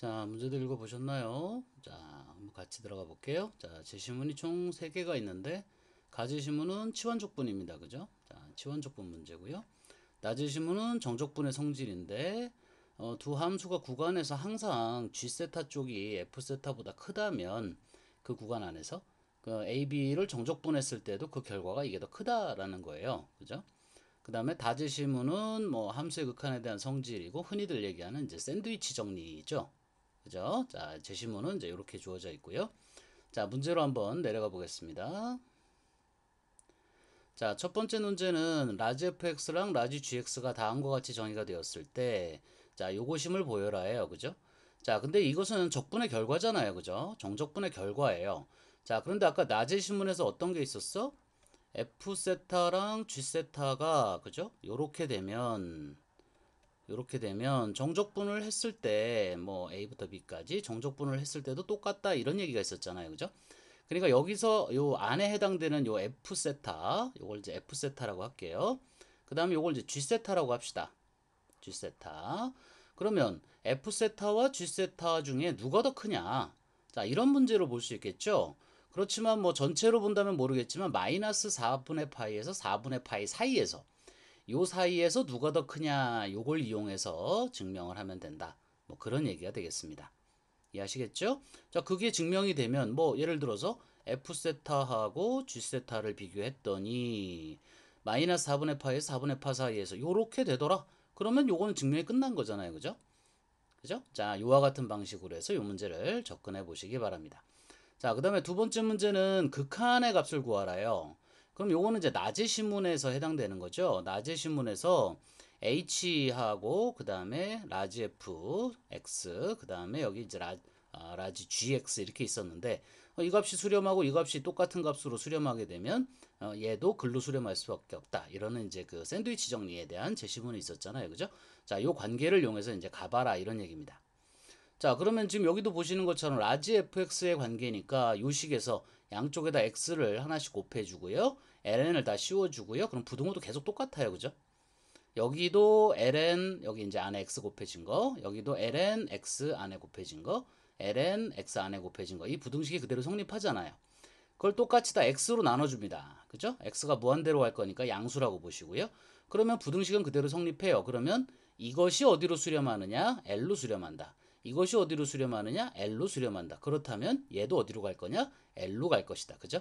자, 문제들 읽어보셨나요? 자, 한번 같이 들어가 볼게요. 자, 제시문이 총 3개가 있는데, 가지시문은 치환족분입니다. 그죠? 자, 치환족분 문제고요. 나지시문은 정족분의 성질인데, 어, 두 함수가 구간에서 항상 G세타 쪽이 F세타보다 크다면, 그 구간 안에서, 그 A, B를 정족분했을 때도 그 결과가 이게 더 크다라는 거예요. 그죠? 그 다음에 다지시문은 뭐 함수의 극한에 대한 성질이고 흔히들 얘기하는 이제 샌드위치 정리죠. 그죠? 자, 제시문은 이제 이렇게 주어져 있고요. 자, 문제로 한번 내려가 보겠습니다. 자, 첫 번째 문제는 라지 fx랑 라지 gx가 다음과 같이 정의가 되었을 때, 자, 요것임을 보여라예요. 그죠? 자, 근데 이것은 적분의 결과잖아요. 그죠? 정적분의 결과예요. 자, 그런데 아까 낮의 신문에서 어떤 게 있었어? f 세타랑 g 세타가 그죠? 요렇게 되면 요렇게 되면 정적분을 했을 때 뭐 a부터 b까지 정적분을 했을 때도 똑같다 이런 얘기가 있었잖아요. 그죠? 그러니까 여기서 요 안에 해당되는 요 f 세타 요걸 이제 f 세타라고 할게요. 그다음에 요걸 이제 g 세타라고 합시다. g 세타. 그러면 f 세타와 g 세타 중에 누가 더 크냐? 자, 이런 문제로 볼 수 있겠죠? 그렇지만 뭐 전체로 본다면 모르겠지만 마이너스 4분의 파이에서 4분의 파이 사이에서 요 사이에서 누가 더 크냐 요걸 이용해서 증명을 하면 된다. 뭐 그런 얘기가 되겠습니다. 이해하시겠죠? 자, 그게 증명이 되면 뭐 예를 들어서 f 세타하고 g 세타를 비교했더니 마이너스 4분의 파에서 4분의 파 사이에서 요렇게 되더라. 그러면 요거는 증명이 끝난 거잖아요. 그죠? 그죠? 자, 요와 같은 방식으로 해서 요 문제를 접근해 보시기 바랍니다. 자, 그 다음에 두 번째 문제는 극한의 값을 구하라요. 그럼 요거는 이제 낮의 신문에서 해당되는 거죠. 낮의 신문에서 h하고 그 다음에 라지 f x 그 다음에 여기 이제 라, 아, 라지 gx 이렇게 있었는데 어, 이 값이 수렴하고 이 값이 똑같은 값으로 수렴하게 되면 어, 얘도 글로 수렴할 수밖에 없다. 이러는 이제 그 샌드위치 정리에 대한 제시문이 있었잖아요. 그죠? 자, 요 관계를 이용해서 이제 가봐라 이런 얘기입니다. 자, 그러면 지금 여기도 보시는 것처럼 라지 fx의 관계니까 요 식에서 양쪽에다 x를 하나씩 곱해 주고요. Ln을 다 씌워주고요. 그럼 부등호도 계속 똑같아요. 그죠? 여기도 ln 여기 이제 안에 x 곱해진 거, 여기도 ln x 안에 곱해진 거, ln x 안에 곱해진 거. 이 부등식이 그대로 성립하잖아요. 그걸 똑같이 다 x로 나눠줍니다. 그죠? x가 무한대로 갈 거니까 양수라고 보시고요. 그러면 부등식은 그대로 성립해요. 그러면 이것이 어디로 수렴하느냐? l로 수렴한다. 이것이 어디로 수렴하느냐? L로 수렴한다. 그렇다면 얘도 어디로 갈 거냐? L로 갈 것이다. 그죠?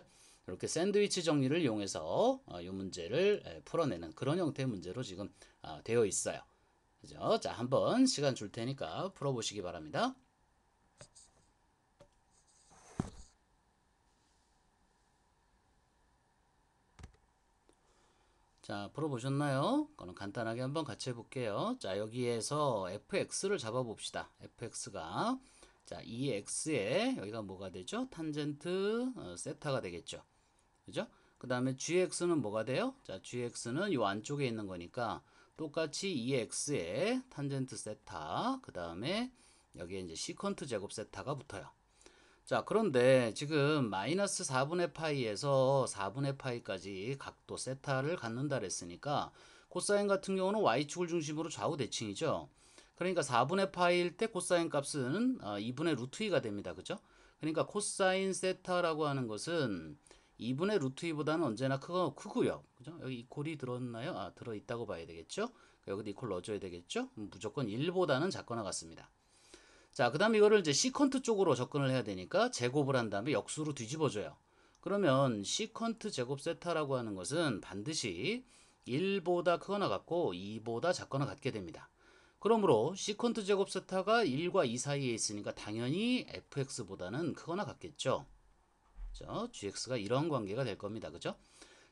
이렇게 샌드위치 정리를 이용해서 어, 이 문제를 풀어내는 그런 형태의 문제로 지금 어, 되어 있어요. 그죠? 자, 한번 시간 줄 테니까 풀어보시기 바랍니다. 자, 풀어보셨나요? 그럼 간단하게 한번 같이 해볼게요. 자, 여기에서 fx를 잡아봅시다. fx가 자, 이 x에 여기가 뭐가 되죠? 탄젠트 어, 세타가 되겠죠. 그죠? 그 다음에 gx는 뭐가 돼요? 자, gx는 이 안쪽에 있는 거니까 똑같이 이 x에 탄젠트 세타, 그 다음에 여기에 이제 시컨트 제곱 세타가 붙어요. 자, 그런데 지금 마이너스 4분의 파이에서 4분의 파이까지 각도 세타를 갖는다 그랬으니까 코사인 같은 경우는 y축을 중심으로 좌우 대칭이죠. 그러니까 4분의 파이일 때 코사인 값은 2분의 어, 루트 2가 됩니다. 그죠? 그러니까 코사인 세타라고 하는 것은 2분의 루트 2보다는 언제나 크고, 크고요. 그죠? 여기 이콜이 들었나요? 아, 들어있다고 봐야 되겠죠? 여기도 이콜 넣어줘야 되겠죠? 무조건 1보다는 작거나 같습니다. 자, 그 다음에 이거를 이제 시컨트 쪽으로 접근을 해야 되니까 제곱을 한 다음에 역수로 뒤집어줘요. 그러면 시컨트 제곱 세타라고 하는 것은 반드시 1보다 크거나 같고 2보다 작거나 같게 됩니다. 그러므로 시컨트 제곱 세타가 1과 2 사이에 있으니까 당연히 fx보다는 크거나 같겠죠. 자, gx가 이런 관계가 될 겁니다. 그죠?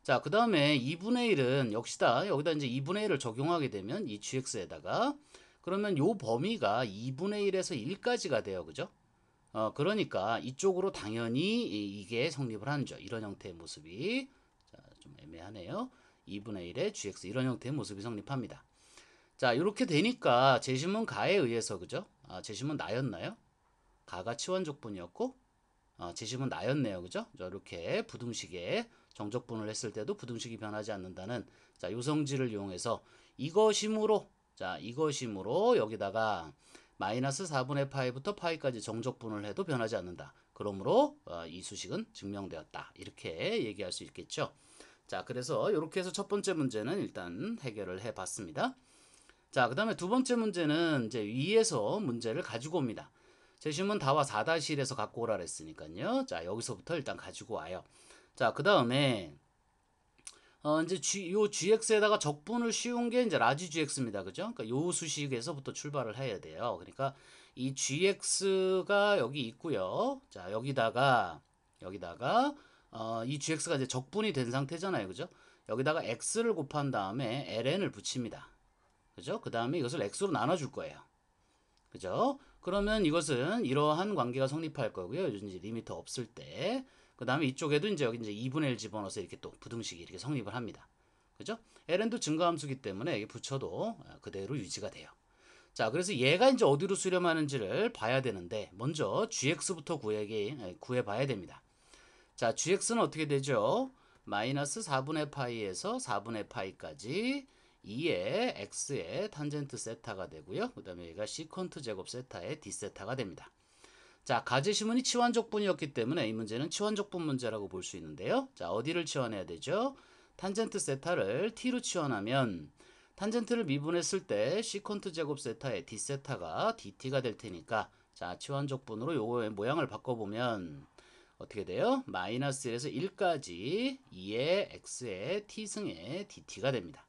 자, 그 다음에 2분의 1은 역시 다. 여기다 이제 2분의 1을 적용하게 되면 이 gx에다가 그러면 요 범위가 2분의 1에서 1까지가 돼요. 그죠? 어, 그러니까 이쪽으로 당연히 이게 성립을 하죠. 이런 형태의 모습이. 자, 좀 애매하네요. 2분의 1의 gx 이런 형태의 모습이 성립합니다. 자, 이렇게 되니까 제시문 가에 의해서 그죠? 아, 제시문 나였나요? 가가 치원적분이었고 어, 제시문 나였네요. 그죠? 자, 이렇게 부등식에 정적분을 했을 때도 부등식이 변하지 않는다는 자, 요성질을 이용해서 이것이므로 자, 이것이므로 여기다가 마이너스 4분의 파이부터 파이까지 정적분을 해도 변하지 않는다. 그러므로 어, 이 수식은 증명되었다. 이렇게 얘기할 수 있겠죠. 자, 그래서 이렇게 해서 첫 번째 문제는 일단 해결을 해 봤습니다. 자, 그 다음에 두 번째 문제는 이제 위에서 문제를 가지고 옵니다. 제시문 다와 4-1에서 갖고 오라 그랬으니까요. 자, 여기서부터 일단 가지고 와요. 자, 그 다음에 어, 이제 요 GX에다가 적분을 씌운 게 이제 라지 GX입니다. 그죠? 그러니까 요 수식에서부터 출발을 해야 돼요. 그러니까 이 GX가 여기 있고요. 자, 여기다가 여기다가 어, 이 GX가 이제 적분이 된 상태잖아요. 그죠? 여기다가 X를 곱한 다음에 LN을 붙입니다. 그죠? 그 다음에 이것을 X로 나눠줄 거예요. 그죠? 그러면 이것은 이러한 관계가 성립할 거고요. 이제 리미터 없을 때. 그 다음에 이쪽에도 이제 여기 이제 2분의 1 집어넣어서 이렇게 또 부등식이 이렇게 성립을 합니다. 그죠? ln도 증가함수기 때문에 이게 붙여도 그대로 유지가 돼요. 자, 그래서 얘가 이제 어디로 수렴하는지를 봐야 되는데, 먼저 gx부터 구하게, 구해봐야 됩니다. 자, gx는 어떻게 되죠? 마이너스 4분의 파이에서 4분의 파이까지 2의 x의 탄젠트 세타가 되고요. 그 다음에 얘가 시컨트 제곱 세타의 d 세타가 됩니다. 자, 가제시문이 치환적분이었기 때문에 이 문제는 치환적분 문제라고 볼 수 있는데요. 자, 어디를 치환해야 되죠? 탄젠트 세타를 t로 치환하면 탄젠트를 미분했을 때 시컨트 제곱 세타의 d 세타가 dt가 될 테니까 자, 치환적분으로 요거의 모양을 바꿔보면 어떻게 돼요? 마이너스 1에서 1까지 2의 x의 t승의 dt가 됩니다.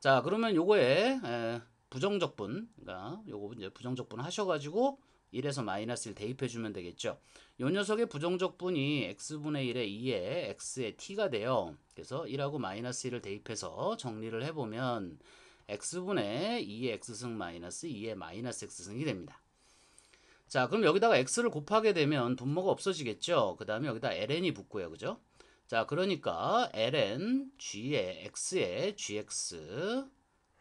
자, 그러면 요거에 에, 부정적분, 그러니까 요거 이제 부정적분 하셔가지고 1에서 마이너스 1 대입해 주면 되겠죠. 요 녀석의 부정적분이 x분의 1에 2에 x의 t가 돼요. 그래서 1하고 마이너스 1을 대입해서 정리를 해보면 x분의 2의 x승 마이너스 2의 마이너스 x승이 됩니다. 자 그럼 여기다가 x를 곱하게 되면 분모가 없어지겠죠. 그 다음에 여기다 ln이 붙고요. 그죠? 자 그러니까 ln g의 x의 gx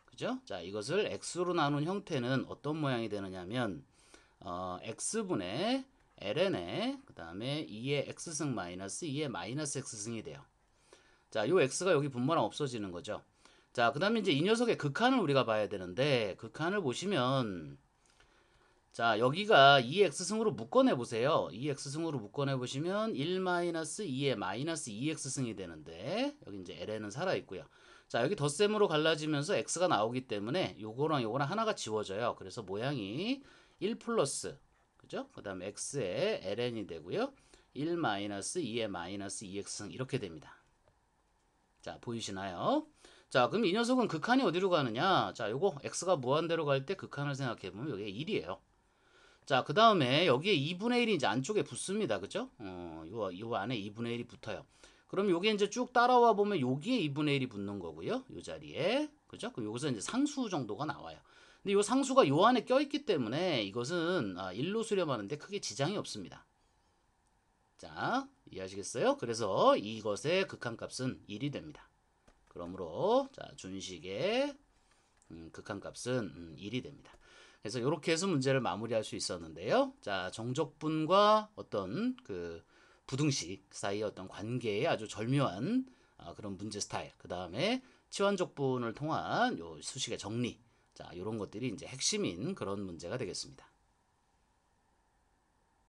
그죠? 자 이것을 x로 나눈 형태는 어떤 모양이 되느냐면 어, x분의 ln의 그 다음에 2의 x승 마이너스 2의 마이너스 x승이 돼요. 자, 요 x가 여기 분모랑 없어지는 거죠. 자, 그 다음에 이제 이 녀석의 극한을 우리가 봐야 되는데 극한을 보시면 자, 여기가 2x승으로 묶어내 보세요. 2x승으로 묶어내 보시면 1 마이너스 2의 마이너스 2x승이 되는데 여기 이제 ln은 살아 있고요. 자, 여기 덧셈으로 갈라지면서 x가 나오기 때문에 요거랑 요거랑 하나가 지워져요. 그래서 모양이 1 플러스 그죠? 그 다음에 x의 ln이 되고요. 1 마이너스 2의 마이너스 2x승 이렇게 됩니다. 자 보이시나요? 자 그럼 이 녀석은 극한이 어디로 가느냐? 자 요거 x가 무한대로 갈 때 극한을 생각해보면 여기가 1이에요. 자, 그 다음에 여기에 2분의 1이 이제 안쪽에 붙습니다. 그죠? 어, 요, 요 안에 2분의 1이 붙어요. 그럼 요게 이제 쭉 따라와 보면 여기에 2분의 1이 붙는 거고요. 요 자리에. 그죠? 그럼 여기서 이제 상수 정도가 나와요. 근데 이 상수가 요 안에 껴있기 때문에 이것은 아, 1로 수렴하는데 크게 지장이 없습니다. 자, 이해하시겠어요? 그래서 이것의 극한값은 1이 됩니다. 그러므로 자 준식의 음, 극한값은 음, 1이 됩니다. 그래서 이렇게 해서 문제를 마무리할 수 있었는데요. 자 정적분과 어떤 그 부등식 사이의 어떤 관계의 아주 절묘한 아, 그런 문제 스타일. 그 다음에 치환적분을 통한 요 수식의 정리. 자, 이런 것들이 이제 핵심인 그런 문제가 되겠습니다.